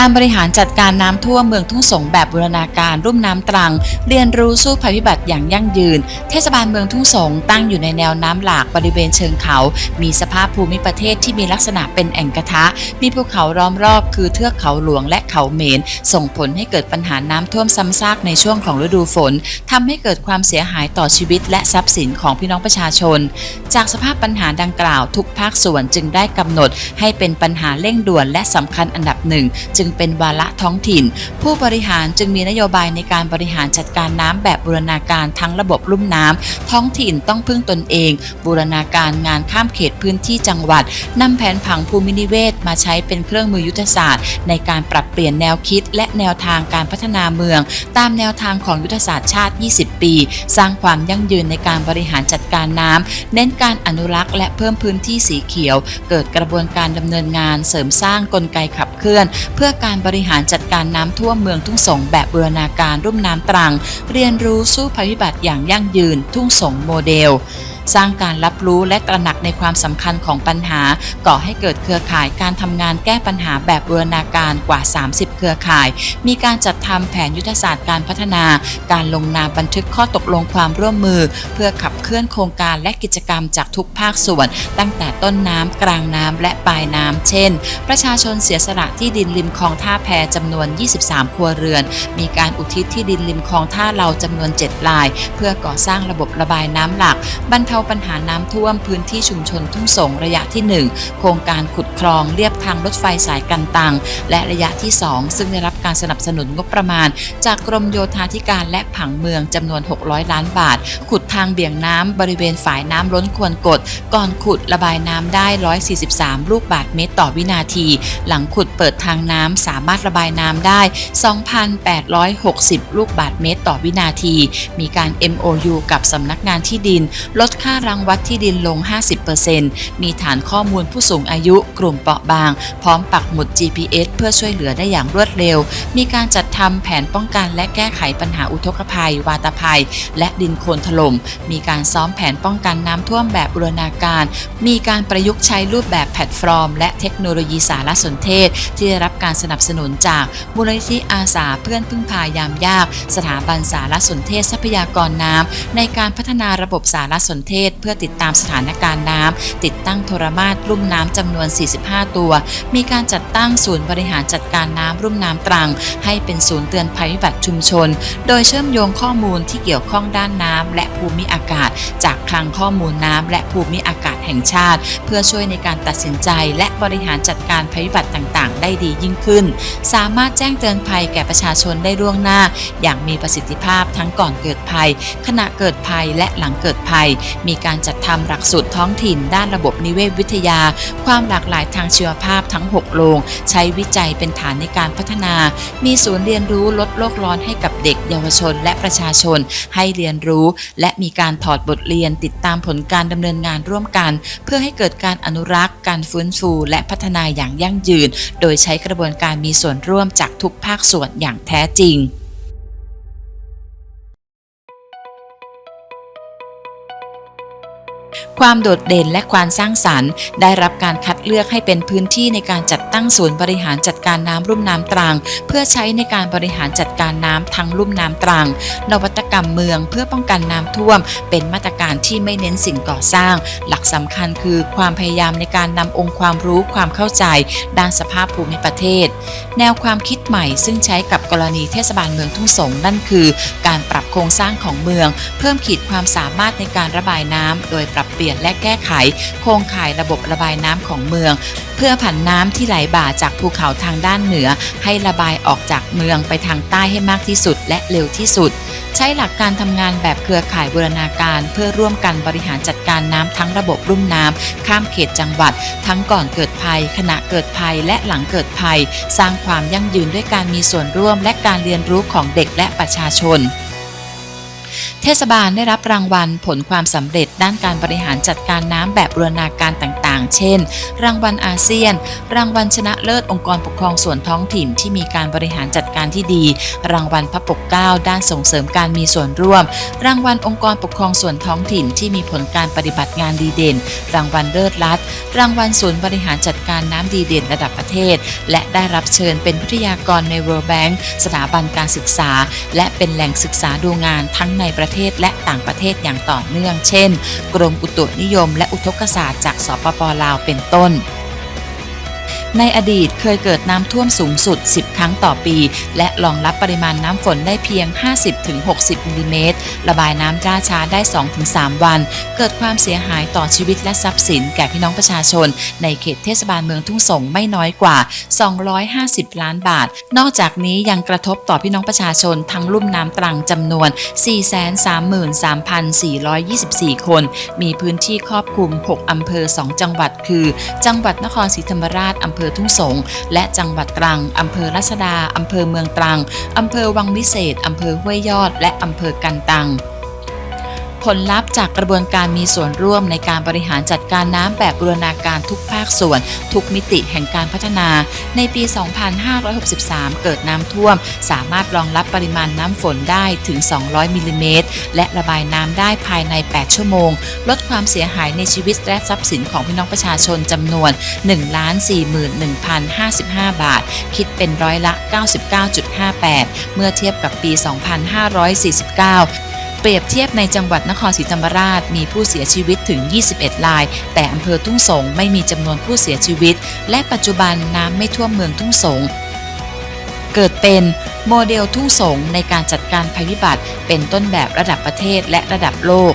การบริหารจัดการน้ำท่วมเมืองทุ่งสงแบบบูรณาการรุ่มน้ำตรัง เรียนรู้สู้ภัยพิบัติอย่างยั่งยืน เทศบาลเมืองทุ่งสงตั้งอยู่ในแนวน้ำหลากบริเวณเชิงเขา มีสภาพภูมิประเทศที่มีลักษณะเป็นแอ่งกระทะ มีภูเขาล้อมรอบคือเทือกเขาหลวงและเขาเหมน ส่งผลให้เกิดปัญหาน้ำท่วมซ้ำซากในช่วงของฤดูฝนทำให้เกิดความเสียหายต่อชีวิต และทรัพย์สินของพี่น้องประชาชน จากสภาพปัญหาดังกล่าวทุกภาคส่วนจึงได้กำหนด ให้เป็นปัญหาเร่งด่วนและสำคัญอันดับหนึ่งจึงเป็นวาระท้องถิ่น ผู้บริหารจึงมีนโยบายในการบริหารจัดการน้ำแบบบูรณาการทั้งระบบลุ่มน้ำท้องถิ่นต้องพึ่งตนเอง บูรณาการงานข้ามเขตพื้นที่จังหวัดนำแผนผังภูมินิเวศมาใช้เป็นเครื่องมือยุทธศาสตร์ ในการปรับเปลี่ยนแนวคิด และแนวทางการพัฒนาเมือง ตามแนวทางของยุทธศาสตร์ชาติ 20 ปี สร้างความยั่งยืนในการบริหารจัดการน้ำเน้นการอนุรักษ์ และเพิ่มพื้นที่สีเขียว เกิดกระบวนการดำเนินงานเสริมสร้างกลไกขับเคลื่อน เพื่อการบริหารจัดการน้ำท่วมเมืองทุ่งสงแบบบูรณาการรุ่มน้ำตรัง เรียนรู้สู้ภัยพิบัติอย่างยั่งยืนทุ่งสงโมเดล สร้างการรับรู้และตระหนักในความสำคัญของปัญหา ก่อให้เกิดเครือข่ายการทำงานแก้ปัญหาแบบบูรณาการกว่า 30 เครือข่าย มีการจัดทำแผนยุทธศาสตร์การพัฒนา การลงนามบันทึกข้อตกลงความร่วมมือ เพื่อขับเคลื่อนโครงการและกิจกรรมจากทุกภาคส่วน ตั้งแต่ต้นน้ำกลางน้ำและปลายน้ำเช่น ประชาชนเสียสละที่ดินริมคลองท่าแพจำนวน 23 ครัวเรือน มีการอุทิศที่ดินริมคลองท่าเราจำนวน 7 ลาย เพื่อก่อสร้างระบบระบายน้ำหลักบรรเทาปัญหาน้ำท่วมพื้นที่ชุมชนทุ่งสงระยะที่ 1 โครงการขุดคลองเรียบทางรถไฟสายกันตัง และระยะที่ 2 ซึ่งได้รับการสนับสนุนงบประมาณ จากกรมโยธาธิการและผังเมืองจำนวน 600 ล้านบาท ขุดทางเบี่ยงน้ำบริเวณฝายน้ำล้นควรกด ก่อนขุดระบายน้ำได้ 143 ลูกบาศก์เมตรต่อวินาที หลังขุดเปิดทางน้ำสามารถระบายน้ำได้ 2,860 ลูกบาศก์เมตรต่อวินาที มีการ MOU กับสำนักงานที่ดินลดค่า่ารังวัดที่ดินลง 50%มีฐานข้อมูลผู้สูงอายุ กลุ่มเปราะบาง พร้อมปักหมุด GPS เพื่อช่วยเหลือได้อย่างรวดเร็ว มีการจัดทำแผนป้องกันและแก้ไขปัญหาอุทกภัย วาตภัย และดินโคลนถล่ม มีการซ้อมแผนป้องกันน้ำท่วมแบบบูรณาการ มีการประยุกต์ใช้รูปแบบแพลตฟอร์ม และเทคโนโลยีสารสนเทศ ที่ได้รับการสนับสนุนจากมูลนิธิอาสาเพื่อนพึ่งพายามยาก สถาบันสารสนเทศทรัพยากรน้ำในการพัฒนาระบบสารสนเทศเพื่อติดตามสถานการณ์น้ำติดตั้งโทรมาตรลุ่มน้ำจำนวน 45 ตัว มีการจัดตั้งศูนย์บริหารจัดการน้ำรุ่มน้ำตรัง ให้เป็นศูนย์เตือนภัยพิบัติชุมชน โดยเชื่อมโยงข้อมูลที่เกี่ยวข้องด้านน้ำและภูมิอากาศ จากคลังข้อมูลน้ำและภูมิอากาศแห่งชาติ เพื่อช่วยในการตัดสินใจ และบริหารจัดการภัยพิบัติต่างๆ ได้ดียิ่งขึ้น สามารถแจ้งเตือนภัยแก่ประชาชนได้ล่วงหน้า อย่างมีประสิทธิภาพทั้งก่อนเกิดภัย ขณะเกิดภัยและหลังเกิดภัยมีการจัดทำหลักสูตรท้องถิ่น ด้านระบบนิเวศวิทยา ความหลากหลายทางชีวภาพทั้ง 6 โรง ใช้วิจัยเป็นฐานในการพัฒนา มีศูนย์เรียนรู้ลดโลกร้อนให้กับเด็กเยาวชน และประชาชน ให้เรียนรู้ และมีการถอดบทเรียนติดตามผลการดำเนินงานร่วมกัน เพื่อให้เกิดการอนุรักษ์ การฟื้นฟู และพัฒนาอย่างยั่งยืน โดยใช้กระบวนการมีส่วนร่วมจากทุกภาคส่วนอย่างแท้จริง ความโดดเด่นและความสร้างสรรค์ ได้รับการคัดเลือกให้เป็นพื้นที่ในการจัด ตั้งศูนย์บริหารจัดการน้ำลุ่มน้ำตรัง เพื่อใช้ในการบริหารจัดการน้ำทั้งลุ่มน้ำตรัง นวัตกรรมเมืองเพื่อป้องกันน้ำท่วม เป็นมาตรการที่ไม่เน้นสิ่งก่อสร้าง หลักสำคัญคือความพยายามในการนำองค์ความรู้ความเข้าใจ ด้านสภาพภูมิประเทศ แนวความคิดใหม่ซึ่งใช้กับกรณีเทศบาลเมืองทุ่งสงนั่นคือ การปรับโครงสร้างของเมือง เพิ่มขีดความสามารถในการระบายน้ำโดยปรับเปลี่ยนและแก้ไข โครงข่ายระบบระบายน้ำของเมือง เพื่อผันน้ำที่ไหลบ่าจากภูเขาทางด้านเหนือ ให้ระบายออกจากเมืองไปทางใต้ให้มากที่สุดและเร็วที่สุด ใช้หลักการทำงานแบบเครือข่ายบูรณาการ เพื่อร่วมกันบริหารจัดการน้ำทั้งระบบรุ่มน้ำข้ามเขตจังหวัด ทั้งก่อนเกิดภัย ขณะเกิดภัยและหลังเกิดภัย สร้างความยั่งยืนด้วยการมีส่วนร่วมและการเรียนรู้ของเด็กและประชาชน เทศบาลได้รับรางวัลผลความสำเร็จด้านการบริหารจัดการน้ำแบบบูรณาการต่างๆ เช่น รางวัลอาเซียน รางวัลชนะเลิศองค์กรปกครองส่วนท้องถิ่นที่มีการบริหารจัดการที่ดี รางวัลพระปกเกล้าด้านส่งเสริมการมีส่วนร่วม รางวัลองค์กรปกครองส่วนท้องถิ่นที่มีผลการปฏิบัติงานดีเด่น รางวัลเลิศรัฐ รางวัลศูนย์บริหารจัดการน้ำดีเด่นระดับประเทศ และได้รับเชิญเป็นวิทยากรใน World Bank สถาบันการศึกษา และเป็นแหล่งศึกษาดูงานทั้งในประเทศและต่างประเทศอย่างต่อเนื่อง เช่น กรมอุตุนิยม และอุทกศาสตร์จากสปปลาวเป็นต้น ในอดีตเคยเกิดน้ำท่วมสูงสุด 10 ครั้งต่อปี และรองรับปริมาณน้ำฝนได้เพียง 50-60มิลลิเมตร ระบายน้ำล่าช้าได้ 2-3 วัน เกิดความเสียหายต่อชีวิตและทรัพย์สินแก่พี่น้องประชาชน ในเขตเทศบาลเมืองทุ่งสงไม่น้อยกว่า 250 ล้านบาท นอกจากนี้ยังกระทบต่อพี่น้องประชาชนทั้งลุ่มน้ำตรังจำนวน 433,424 คน มีพื้นที่ครอบคลุม 6 อำเภอ 2 จังหวัดคือ จังหวัดนครศรีธรรมราชอำเภอทุ่งสง และจังหวัดตรัง อำเภอรัศดา อำเภอเมืองตรัง อำเภอวังวิเศษ อำเภอห้วยยอด และอำเภอกันตัง ผลลัพธ์จากกระบวนการมีส่วนร่วมในการบริหารจัดการน้ำแบบบูรณาการทุกภาคส่วน ทุกมิติแห่งการพัฒนา ในปี 2563 เกิดน้ำท่วม สามารถรองรับปริมาณน้ำฝนได้ถึง 200 มิลลิเมตร และระบายน้ำได้ภายใน 8 ชั่วโมง ลดความเสียหายในชีวิตและทรัพย์สินของพี่น้องประชาชนจำนวน 1,41,055 บาท คิดเป็นร้อยละ 99.58 เมื่อเทียบกับปี 2549 รียบเทียบในจังหวัดนครศรีธรรมราชมีผู้เสียชีวิตถึง 21 ราย แต่อำเภอทุ่งสงไม่มีจำนวนผู้เสียชีวิต และปัจจุบันน้ำไม่ท่วมเมืองทุ่งสงเกิดเป็นโมเดลทุ่งสงในการจัดการภัยพิบัติ เป็นต้นแบบระดับประเทศและระดับโลก